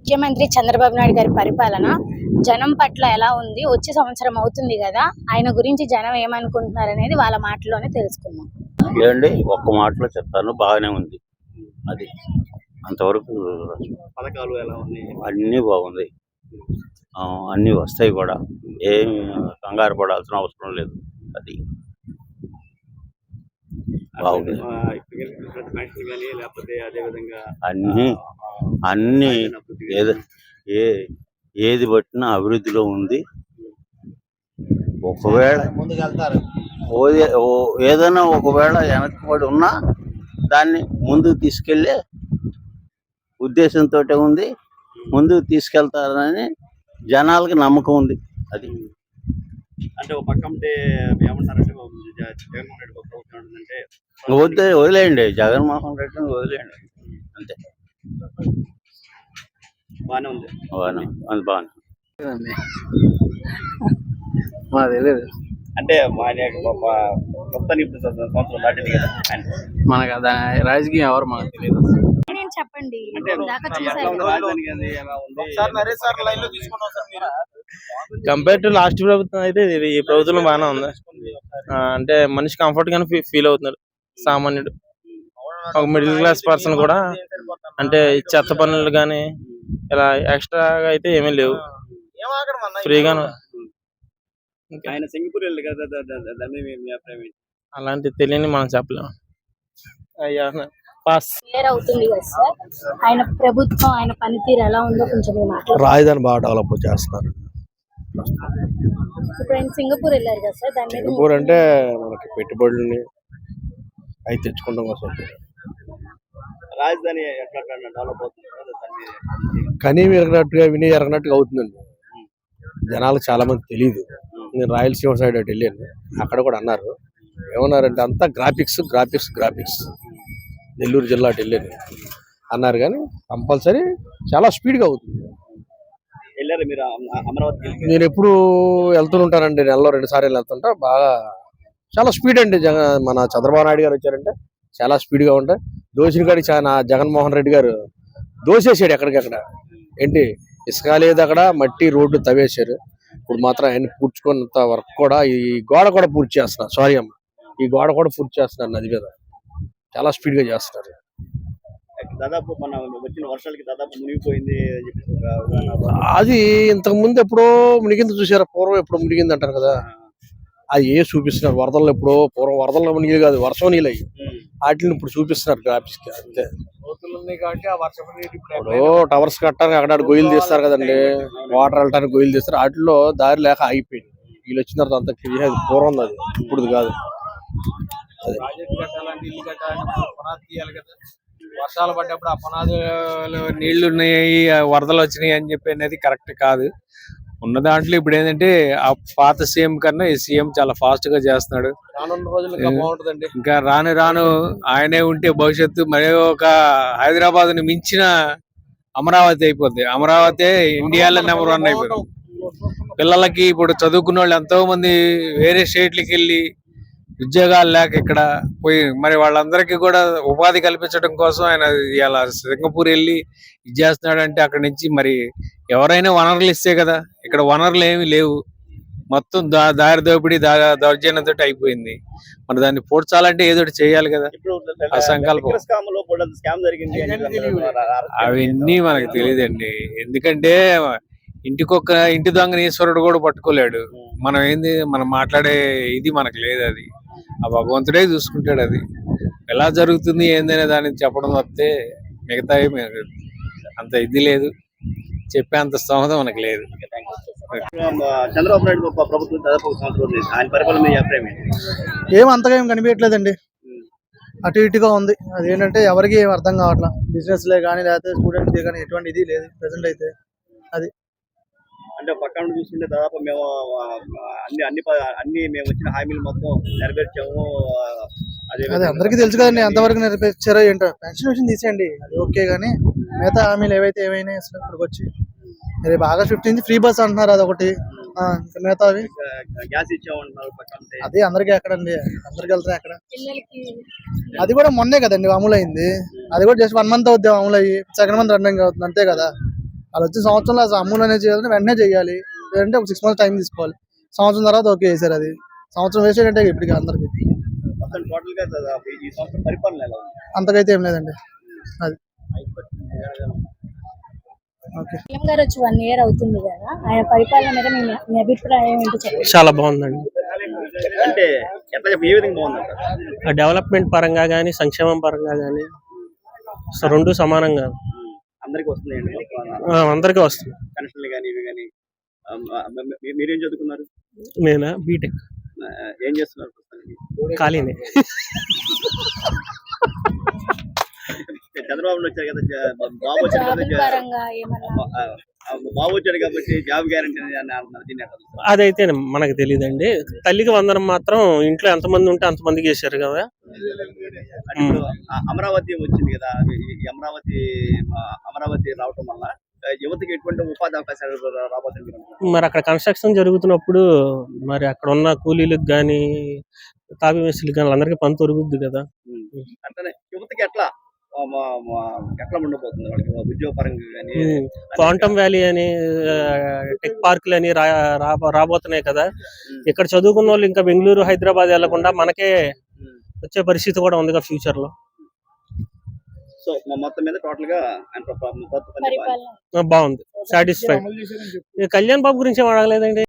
ముఖ్యమంత్రి చంద్రబాబు నాయుడు గారి పరిపాలన జనం పట్ల ఎలా ఉంది? వచ్చే సంవత్సరం అవుతుంది కదా ఆయన గురించి జనం ఏమనుకుంటున్నారు అనేది వాళ్ళ మాటల్లోనే తెలుసుకుందాం. ఏండి ఒక్క మాటలో చెప్తాను బాగానే ఉంది. అది అంతవరకు పథకాలు ఎలా ఉన్నాయి? అన్నీ బాగుంది. ఆ, అన్నీ వస్తాయి కూడా. ఏం కంగారు పడాల్సిన అవసరం లేదు. అది బాగుంది ఆ, ఇప్పుడు గెలిచిన పెన్షన్ కానీ లేకపోతే అదే విధంగా అన్నీ అన్నీ ఏది ఏ ఏది పట్టినా అభివృద్ధిలో ఉంది. ఒకవేళ ఏదైనా ఒకవేళ వెనకబడి ఉన్నా దాన్ని ముందుకు తీసుకెళ్ళే ఉద్దేశంతో ఉంది. ముందుకు తీసుకెళ్తారని జనాలకి నమ్మకం ఉంది. అది. అంటే ఒక పక్క ఉంటే ఏమంటారంటే జ- జగన్మోహన్ రెడ్డి ఒక ప్రభుత్వం ఉంటుందంటే వద్దే వదిలేయండి. జగన్మోహన్ రెడ్డిని వదిలేయండి. అంతే. బాగానే ఉంది. బాగా అది బాగా మా తెలియదు అంటే ఇప్పుడు సంవ- సంవత్సరం దాటింది కదా మనకు దాని రాజకీయం ఎవరు మనకు తెలియదు నేను చెప్పండి. కంపేర్ టు లాస్ట్ ప్రభుత్వం అయితే ఇది ఈ ప్రభుత్వం బాగానే ఉంది. అంటే మనిషి కంఫర్ట్ గానే ఫీల్ అవుతున్నాడు. సామాన్యుడు. ఒక మిడిల్ క్లాస్ పర్సన్ కూడా అంటే ఈ చెత్త పనులు కానీ ఇలా ఎక్స్ట్రా అయితే ఏమీ లేవు. ఫ్రీగాను. ఆయన సింగపూర్ వెళ్ళి కదా? అలాంటి తెలియని మనం చెప్పలేము అయ్యా పాస్ క్లియర్ అవుతుంది కదా సార్? ఆయన ప్రభుత్వం ఆయన పనితీరు ఎలా ఉందో కొంచెం రాజధాని బాగా డెవలప్ చేస్తున్నారు. ఇప్పుడు ఆయన సింగపూర్ వెళ్ళారు కదా సార్ దాని మీద సింగపూర్ అంటే మనకి పెట్టుబడుల్ని అవి తెచ్చుకుంటాం కోసం రాజధాని ఎట్లా డెవలప్ అవుతుంది? కనీ ఎరగనట్టుగా విని ఎరగనట్టుగా అవుతుందండి. జనాలకు చాలా మంది తెలియదు నేను రాయలసీమ సైడ్ అటు వెళ్ళాను. అక్కడ కూడా అన్నారు. ఏమన్నారంటే అంతా గ్రాఫిక్స్ గ్రాఫిక్స్ గ్రాఫిక్స్ నెల్లూరు జిల్లా అటు వెళ్ళాను అన్నారు కానీ కంపల్సరీ చాలా స్పీడ్గా అవుతుంది. వెళ్ళారు మీరు అమ- అమరావతికి వెళ్ళి నేను ఎప్పుడు వెళ్తుంటానండి నెలలో రెండు సార్లు వెళ్తుంటా. బాగా చాలా స్పీడ్ అండి. జగ మన చంద్రబాబు నాయుడు గారు వచ్చారంటే చాలా స్పీడ్గా ఉంటాయి. దోషిని కాడికి చాలా జగన్మోహన్ రెడ్డి గారు దోసేసాడు ఎక్కడికక్కడ. ఏంటి? ఇసుక లేదు అక్కడ మట్టి రోడ్డు తవ్వేశారు. ఇప్పుడు మాత్రం ఆయన పూడ్చుకున్నంత వర్క్ కూడా ఈ గోడ కూడా పూర్తి చేస్తున్నారు. సారీ అమ్మ ఈ గోడ కూడా పూర్తి చేస్తున్నారు నది మీద. చాలా స్పీడ్గా చేస్తున్నారు దాదాపు మన వచ్చిన వర్షాలకి దాదాపు మునిగిపోయింది అది ఇంతకు ముందు ఎప్పుడో మునిగింది చూసారా? పూర్వం ఎప్పుడో మునిగింది అంటారు కదా. అది ఏ చూపిస్తున్నారు? వరదల్లో ఎప్పుడో పూర్వం వరదల్లో మునిగి కాదు వర్షం నీళ్ళు అయ్యి. వాటిని ఇప్పుడు చూపిస్తున్నారు గ్రాఫిక్స్కి అంతే. ఇప్పుడు టవర్స్ కట్టడానికి అక్కడ గొయ్యలు తీస్తారు కదండి. వాటర్ వెళ్ళటానికి గొయ్యలు తీస్తారు. వాటిలో దారి లేక ఆగిపోయింది. వీళ్ళు వచ్చిన తర్వాత అంత క్లియర్ పూర్వం అది ఇప్పుడు కాదు. ప్రాజెక్ట్ కట్టాలంటే ఇల్లు కట్టాలంటే మనం పునాది తీయాలి కదా. వర్షాలు పడ్డప్పుడు ఆ పునాదులు నీళ్ళు ఉన్నాయి వరదలు వచ్చినాయి అని చెప్పి అనేది కరెక్ట్ కాదు. ఉన్న దాంట్లో ఇప్పుడు ఏంటంటే ఆ పాత సీఎం కన్నా ఈ సీఎం చాలా ఫాస్ట్గా చేస్తున్నాడు ఇంకా రాను రాను ఆయనే ఉంటే భవిష్యత్తు మరి ఒక హైదరాబాద్ని మించిన అమరావతి అయిపోద్ది. అమరావతి ఇండియాలో నెంబర్ వన్ అయిపోయింది పిల్లలకి ఇప్పుడు చదువుకున్న వాళ్ళు ఎంతో మంది వేరే స్టేట్లకి వెళ్ళి ఉద్యోగాలు లేక ఇక్కడ పోయి మరి వాళ్ళందరికీ కూడా ఉపాధి కల్పించడం కోసం ఆయన ఇలా సింగపూర్ వెళ్ళి ఇది చేస్తున్నాడు అంటే అక్కడ నుంచి మరి ఎవరైనా వనరులు ఇస్తే కదా ఇక్కడ వనరులు ఏమీ లేవు. మొత్తం దా దారి దోపిడీ దా దౌర్జన్యంతో అయిపోయింది. మరి దాన్ని పూడ్చాలంటే ఏదో ఒకటి చేయాలి కదా. ఆ సంకల్పం. అవన్నీ మనకు తెలియదండి. ఎందుకంటే ఇంటికొక ఇంటి దొంగని ఈశ్వరుడు కూడా పట్టుకోలేడు. మనం ఏంది మనం మాట్లాడే ఇది మనకు లేదు అది. ఆ భగవంతుడే చూసుకుంటాడు అది. ఎలా జరుగుతుంది ఏందనే దాన్ని చెప్పడం తప్పితే మిగతా అంత ఇది లేదు. చెప్పే అంత స్తోమత మనకు లేదు. చంద్రబాబు నాయుడు గొప్ప ప్రభుత్వం దాదాపు ఒక సంవత్సరం ఉంది. ఆయన పరిపాలన మీ అభిప్రాయం ఏంటి? ఏం అంతగా ఏం కనిపించట్లేదండి. అటు ఇటుగా ఉంది. అదేంటంటే ఎవరికి ఏం అర్థం కావట్లా. బిజినెస్ లే కానీ లేకపోతే స్టూడెంట్స్ కానీ ఎటువంటి ఇది లేదు. ప్రెసెంట్ అయితే అంటే పక్కన నుండి చూస్తుంటే దాదాపు మేము అన్ని అన్ని అన్ని మేము వచ్చిన హామీలు మొత్తం నెరవేర్చాము. అదే అందరికీ తెలుసు కదండి ఎంతవరకు నెరవేర్చారో ఏంటో. పెన్షన్ విషయం తీసేయండి అది ఓకే కానీ మిగతా హామీలు ఏవైతే ఏమైనా అసలు ఇక్కడికి వచ్చి? రేపు ఆగస్ట్ ఫిఫ్టీన్త్ ఫ్రీ బస్ అంటున్నారు అదొకటి. ఆ, ఇంకా మిగతావి గ్యాస్ ఇచ్చామంటున్నారు. అది అందరికీ ఎక్కడండి అందరికి వెళ్తాయి ఎక్కడ? అది కూడా మొన్నే కదండి అమలు అయింది అది కూడా జస్ట్ వన్ మంత్ అవుద్ది అమలు అయ్యి సెకండ్ మంత్ రన్నింగ్ అవుతుంది అంతే కదా. వాళ్ళు వచ్చే సంవత్సరంలో అమూల్ అనేది చేయాలంటే వెంటనే చేయాలి. లేదంటే ఒక సిక్స్ మంత్స్ టైం తీసుకోవాలి. సంవత్సరం తర్వాత ఓకే చేశారు అది. సంవత్సరం వేసేది అంటే ఇప్పటికి అందరికి. అంతకైతే ఏం లేదండి. అది. ఓకే. సీఎం గారు వచ్చి వన్ ఇయర్ అవుతుంది కదా. ఆయన పరిపాలన మీద మీ మీ అభిప్రాయం ఏంటో చెప్పండి? చాలా బాగుందండి. అంటే డెవలప్మెంట్ పరంగా కానీ సంక్షేమం పరంగా కానీ రెండు సమానంగా. అందరికి వస్తున్నాయండి అందరికీ వస్తుంది. పెన్షన్లు కానీ ఇవి కానీ మీరేం చదువుకున్నారు? నేనా? బీటెక్ ఏం చేస్తున్నారు? ఖాళీనే. చంద్రబాబు వచ్చారు కదా బాబు వచ్చారు కదా కాబట్టి జాబ్ గ్యారంటీ? అదైతే మనకు తెలియదండి తల్లికి వందనం మాత్రం ఇంట్లో ఎంతమంది ఉంటే అంతమందికి చేశారు కదా. అంటే అమరావతి వచ్చింది కదా. అమరావతి అమరావతి రావటం వల్ల యువతకి ఎటువంటి ఉపాధి అవకాశాలు రాబోతుంది మీరు అక్కడ కన్స్ట్రక్షన్ జరుగుతున్నప్పుడు మరి అక్కడ ఉన్న కూలీలకు కానీ తాపీ మేస్త్రీలకు కానీ అందరికీ పని దొరుకుద్ది కదా. అట్లనే యువతకి ఎట్లా? ఎట్లా ఉండబోతుంది. వాళ్ళకి ఉద్యోగ పరంగా కానీ క్వాంటమ్ వ్యాలీ అని టెక్ పార్కులు అని రా రా- రాబోతున్నాయి కదా. ఇక్కడ చదువుకున్న వాళ్ళు ఇంకా బెంగళూరు హైదరాబాద్ వెళ్ళకుండా మనకే వచ్చే పరిస్థితి కూడా ఉంది ఫ్యూచర్లో. సో మా మొత్తం మీద టోటల్గా బాగుంది. సాటిస్ఫైడ్ కళ్యాణ్ బాబు గురించి ఏం అడగలేదండి?